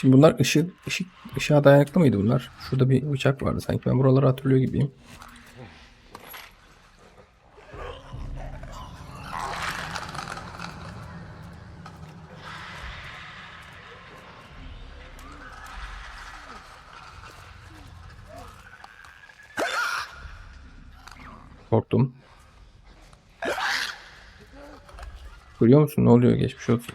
Şimdi bunlar ışık, ışık, ışığa dayanıklı mıydı bunlar? Şurada bir bıçak vardı sanki. Ben buraları hatırlıyor gibiyim. Korktum. Görüyor musun? Ne oluyor? Geçmiş olsun.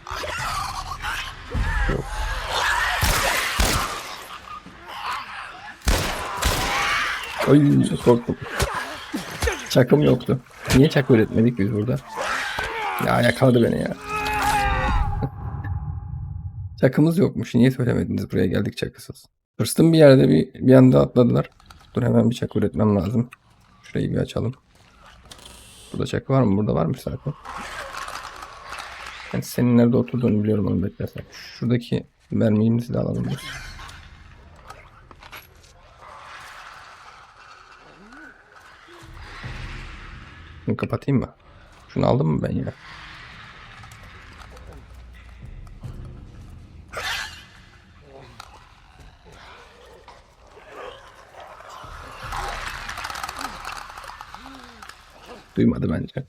Ay korktum. Çakım yoktu. Niye çak öğretmedik biz burada? Ya yakaladı beni ya. Çakımız yokmuş. Niye söylemediniz buraya geldik çakısız? Hırstım bir yerde bir, bir anda atladılar. Dur hemen bir çak üretmem lazım. Şurayı bir açalım. Burada çakı var mı? Burada varmış zaten. Ben senin nerede oturduğunu biliyorum onu beklersen. Şuradaki mermiğimizi de alalım. biz. Şunu kapatayım mı? Şunu aldım mı ben yine? Duymadı bence.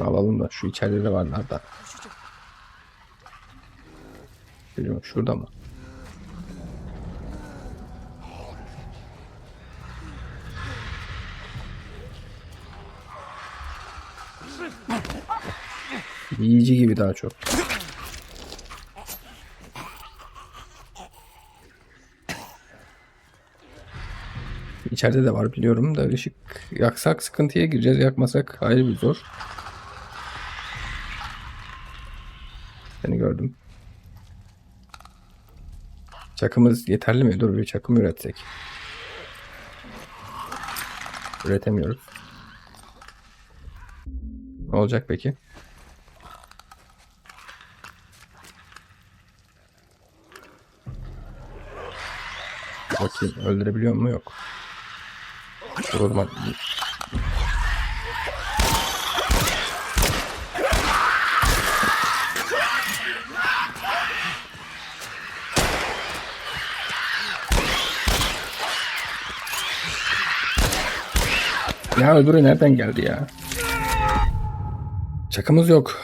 Alalım da şu içeride de varlar da. Bilmiyorum şurada mı? Yiyici gibi daha çok. İçeride de var biliyorum da ışık yaksak sıkıntıya gireceğiz. Yakmasak ayrı bir zor. Seni gördüm. Çakımız yeterli mi? Dur bir çakım üretsek. Üretemiyoruz. Ne olacak peki? Bakayım öldürebiliyor mu? Yok. Dur Ya öbürü nereden geldi ya? Çakımız yok.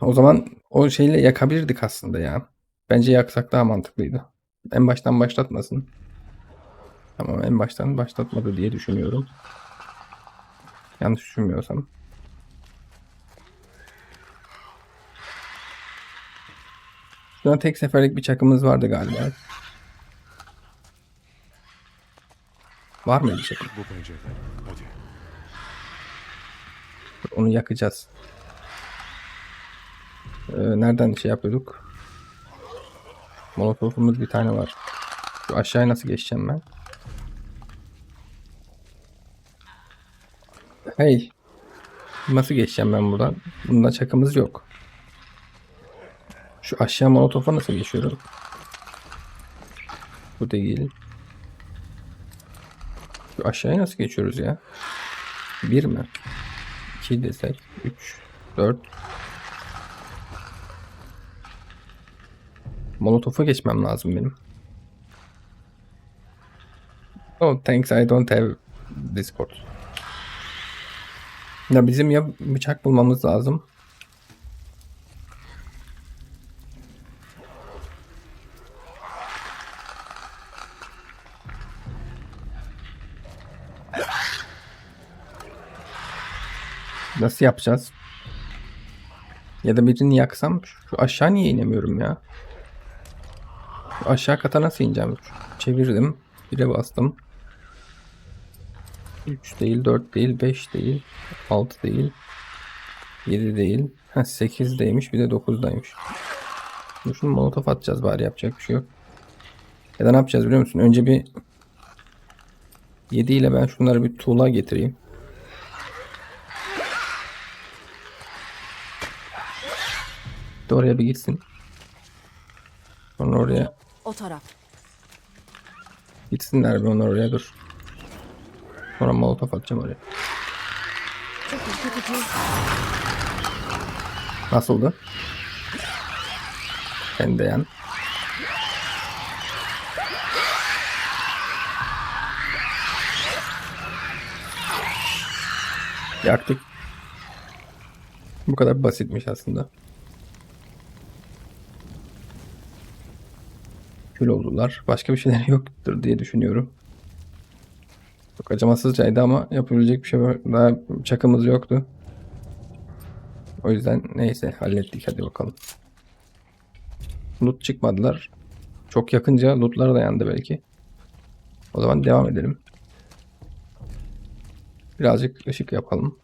O zaman o şeyle yakabilirdik aslında ya. Bence yaksak daha mantıklıydı. En baştan başlatmasın. Tamam en baştan başlatmadı diye düşünüyorum. Yanlış düşünmüyorsam. Şu an tek seferlik bir çakımız vardı galiba. Var mıydı çakım? Bu pencereden. Hadi. Onu yakacağız. Ee, nereden şey yapıyorduk? Molotofumuz bir tane var. Şu aşağıya nasıl geçeceğim ben? Hey. Nasıl geçeceğim ben buradan? Bunda çakımız yok. Şu aşağı molotofa nasıl geçiyorum? Bu değil. Şu aşağıya nasıl geçiyoruz ya? Bir mi? 2 desek 3 4 Molotof'a geçmem lazım benim. Oh thanks I don't have Discord. Ya bizim ya bıçak bulmamız lazım. Nasıl yapacağız? Ya da birini yaksam şu aşağı niye inemiyorum ya? Şu aşağı kata nasıl ineceğim? Çevirdim. 1'e bastım. 3 değil, 4 değil, 5 değil, 6 değil, 7 değil. Ha 8'deymiş bir de 9'daymış. Şimdi şunu molotof atacağız bari yapacak bir şey yok. Ya da ne yapacağız biliyor musun? Önce bir 7 ile ben şunları bir tuğla getireyim. De oraya bir gitsin. Sonra oraya O taraf. gitsinler bir onlar oraya dur. Sonra molotof atacağım oraya. Çok ürkütücü. Nasıldı? Sen de yan. Yaktık. Bu kadar basitmiş aslında. Kül oldular. Başka bir şeyler yoktur diye düşünüyorum. Çok acımasızcaydı ama yapabilecek bir şey var. Daha çakımız yoktu. O yüzden neyse hallettik hadi bakalım. Loot çıkmadılar. Çok yakınca lootlar da yandı belki. O zaman devam edelim. Birazcık ışık yapalım.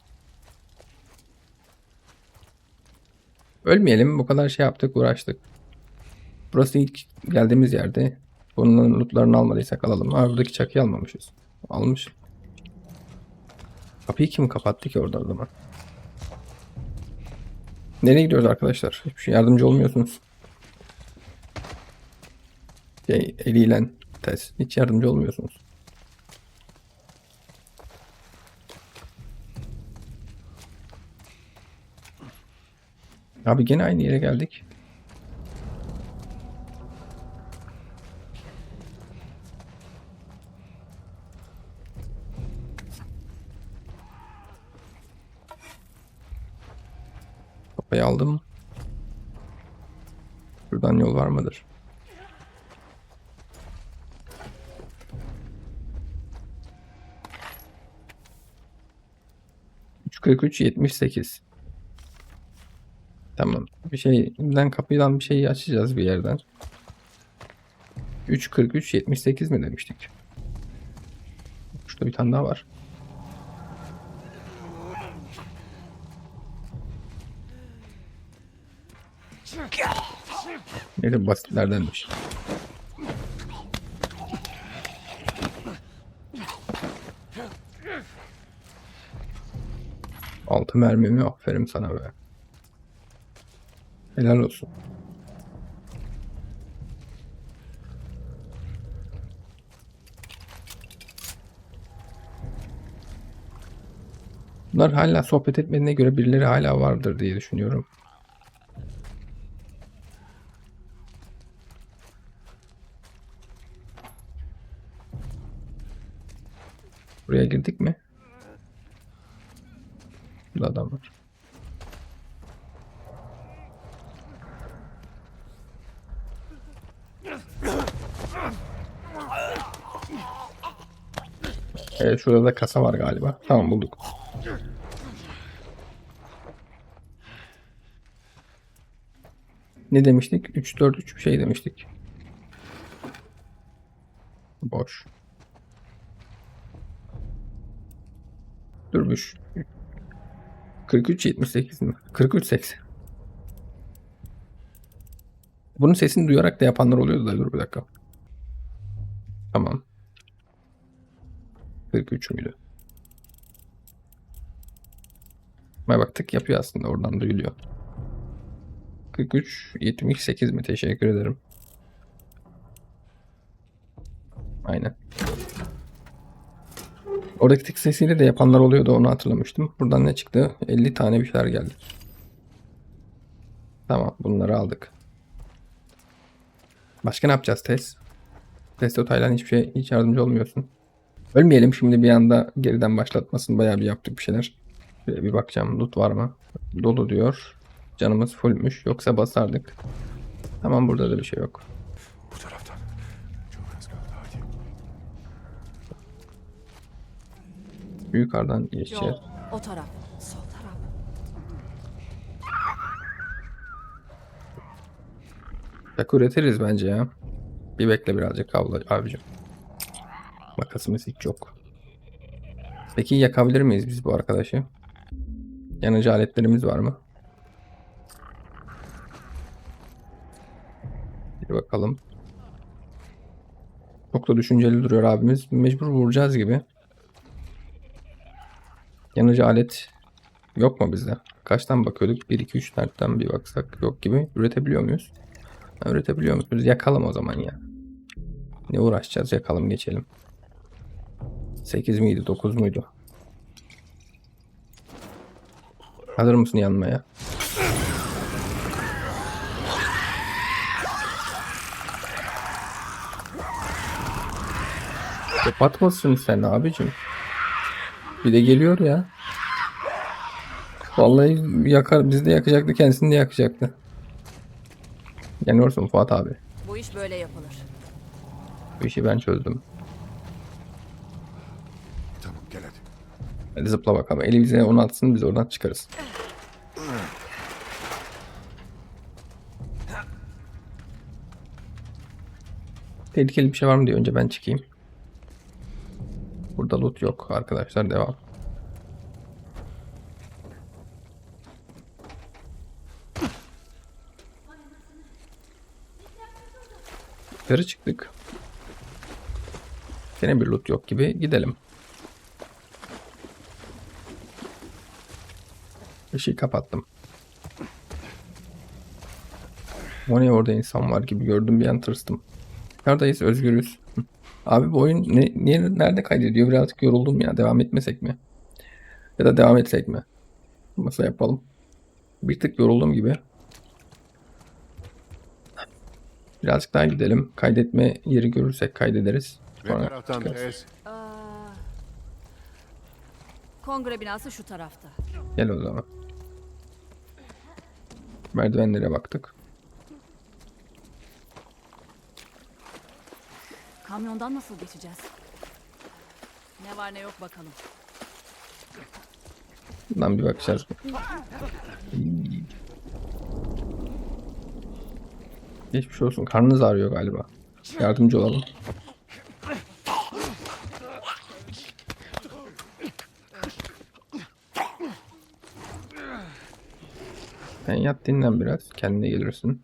Ölmeyelim. Bu kadar şey yaptık, uğraştık. Burası ilk geldiğimiz yerde. Bunun lootlarını almadıysak alalım. Aa, buradaki çakıyı almamışız. Almış. Kapıyı kim kapattı ki orada o zaman? Nereye gidiyoruz arkadaşlar? Hiçbir şey yardımcı olmuyorsunuz. Şey, eliyle test. Hiç yardımcı olmuyorsunuz. Abi gene aynı yere geldik. Kafayı aldım. Buradan yol var mıdır? Üç kırk üç yetmiş sekiz. Tamam. Bir şeyden kapıdan bir şeyi açacağız bir yerden. 343 78 mi demiştik? Şurada bir tane daha var. Neyse basitlerdenmiş. Altı mermi mi? Aferin sana be. Helal olsun. Bunlar hala sohbet etmediğine göre birileri hala vardır diye düşünüyorum. Buraya girdik mi? Burada adam var. Evet şurada da kasa var galiba. Tamam bulduk. Ne demiştik? 3 4 3 bir şey demiştik. Boş. Durmuş. 43 78 mi? 43 80. Bunun sesini duyarak da yapanlar oluyordu da dur bir dakika. Tamam. 43 müydü? Bak bak tık yapıyor aslında oradan duyuluyor. 43 78 mi? Teşekkür ederim. Aynen. Oradaki tık sesiyle de yapanlar oluyordu onu hatırlamıştım. Buradan ne çıktı? 50 tane bir şeyler geldi. Tamam bunları aldık. Başka ne yapacağız test? Test Taylan hiçbir şey hiç yardımcı olmuyorsun. Ölmeyelim şimdi bir anda geriden başlatmasın. Bayağı bir yaptık bir şeyler. Şöyle bir bakacağım loot var mı? Dolu diyor. Canımız fullmüş. Yoksa basardık. Tamam burada da bir şey yok. Bu taraftan. Çok az kaldı hadi. Yukarıdan. Yol. O taraf. Sol taraf. Yak üretiriz bence ya. Bir bekle birazcık abla, abicim. Makasımız hiç yok. Peki yakabilir miyiz biz bu arkadaşı? Yanıcı aletlerimiz var mı? Bir bakalım. Çok da düşünceli duruyor abimiz. Mecbur vuracağız gibi. Yanıcı alet yok mu bizde? Kaçtan bakıyorduk? 1, 2, 3, 4'ten bir baksak yok gibi. Üretebiliyor muyuz? Öğretebiliyor musunuz? Yakalım o zaman ya. Ne uğraşacağız? Yakalım geçelim. 8 miydi? 9 muydu? Hazır mısın yanmaya? Kapatmasın sen abicim. Bir de geliyor ya. Vallahi yakar, bizi de yakacaktı, kendisini de yakacaktı. Yanıyorsun Fuat abi. Bu iş böyle yapılır. Bu işi ben çözdüm. Tamam gel hadi. Hadi zıpla bakalım. Elimize onu atsın biz oradan çıkarız. Tehlikeli bir şey var mı diye önce ben çıkayım. Burada loot yok arkadaşlar devam. Yukarı çıktık. Yine bir loot yok gibi gidelim. Işığı kapattım. O ne orada insan var gibi gördüm bir an tırstım. Neredeyiz? Özgürüz. Abi bu oyun ne, niye, nerede kaydediyor? Birazcık yoruldum ya. Devam etmesek mi? Ya da devam etsek mi? Nasıl yapalım? Bir tık yoruldum gibi. Birazcık daha gidelim. Kaydetme yeri görürsek kaydederiz. Sonra çıkarız. Kongre binası şu tarafta. Gel o zaman. Merdivenlere baktık. Kamyondan nasıl geçeceğiz? Ne var ne yok bakalım. Buradan bir bakacağız. Geçmiş olsun. Karnınız ağrıyor galiba. Yardımcı olalım. Sen yat dinlen biraz. Kendine gelirsin.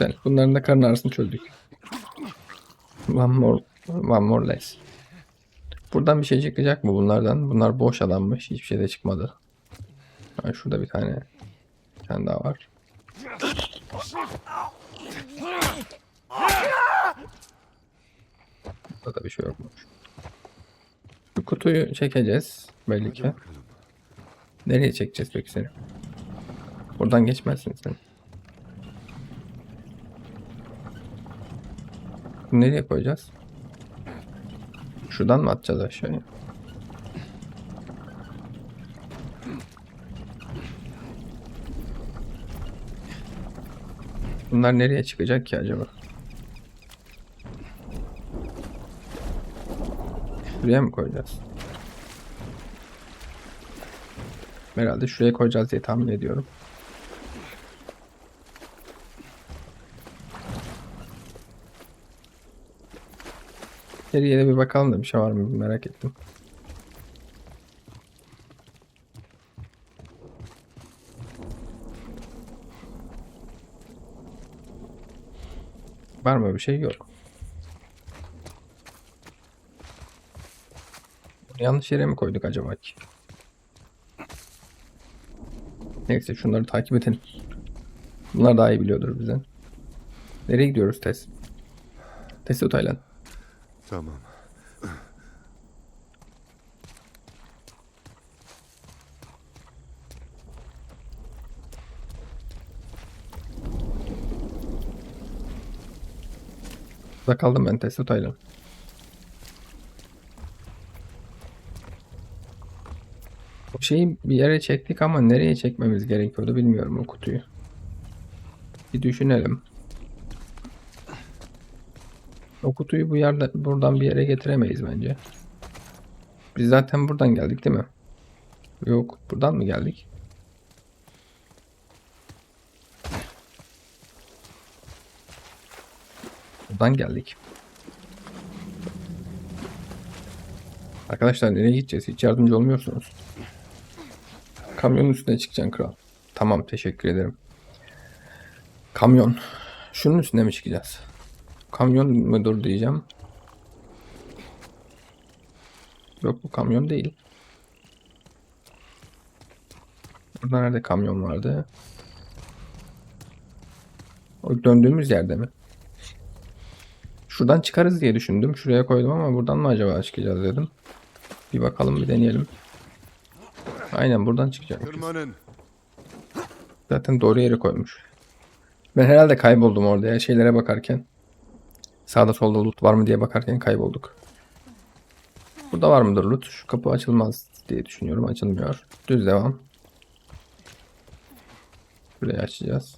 Güzel. Bunların da karın ağrısını çözdük. One more, one more less. Buradan bir şey çıkacak mı bunlardan? Bunlar boş adammış. Hiçbir şey de çıkmadı. Ha, şurada bir tane. Bir tane daha var. Burada da bir şey yokmuş. Bu kutuyu çekeceğiz. Belli ki. Nereye çekeceğiz peki seni? Buradan geçmezsin sen. Bunu nereye koyacağız? Şuradan mı atacağız aşağıya? Bunlar nereye çıkacak ki acaba? Buraya mı koyacağız? Herhalde şuraya koyacağız diye tahmin ediyorum. Geriye de bir bakalım da bir şey var mı merak ettim. Var mı bir şey yok. Yanlış yere mi koyduk acaba ki? Neyse şunları takip edelim. Bunlar daha iyi biliyordur bizden. Nereye gidiyoruz Tess? Tess Taylan. Tamam. Burada kaldım ben Tess Taylan. O şeyi bir yere çektik ama nereye çekmemiz gerekiyordu bilmiyorum o kutuyu. Bir düşünelim. O kutuyu bu yerde buradan bir yere getiremeyiz bence. Biz zaten buradan geldik değil mi? Yok, buradan mı geldik? Buradan geldik. Arkadaşlar nereye gideceğiz? Hiç yardımcı olmuyorsunuz. Kamyonun üstüne çıkacaksın kral. Tamam teşekkür ederim. Kamyon. Şunun üstüne mi çıkacağız? Kamyon mudur diyeceğim. Yok bu kamyon değil. Burada nerede kamyon vardı? O döndüğümüz yerde mi? Şuradan çıkarız diye düşündüm. Şuraya koydum ama buradan mı acaba çıkacağız dedim. Bir bakalım bir deneyelim. Aynen buradan çıkacak. Zaten doğru yere koymuş. Ben herhalde kayboldum orada ya şeylere bakarken. Sağda solda loot var mı diye bakarken kaybolduk. Burada var mıdır loot? Şu kapı açılmaz diye düşünüyorum. Açılmıyor. Düz devam. Burayı açacağız.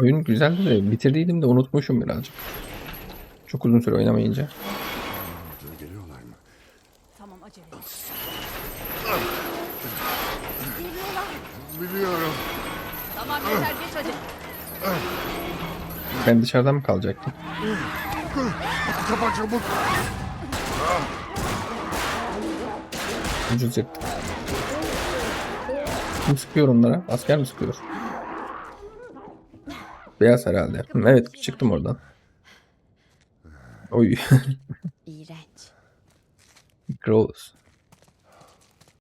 Oyun güzeldi de bitirdiydim de unutmuşum birazcık. Çok uzun süre oynamayınca. Dur, Geliyorlar mı? Tamam acele et. Biliyorum. Tamam yeter geç hadi. Ben dışarıdan mı kalacaktım? Kapa çabuk. Ucuz yırttık. Kim sıkıyor onlara? Asker mi sıkıyor? Beyaz herhalde. Hı, Evet çıktım oradan. Oy. İğrenç. Gross.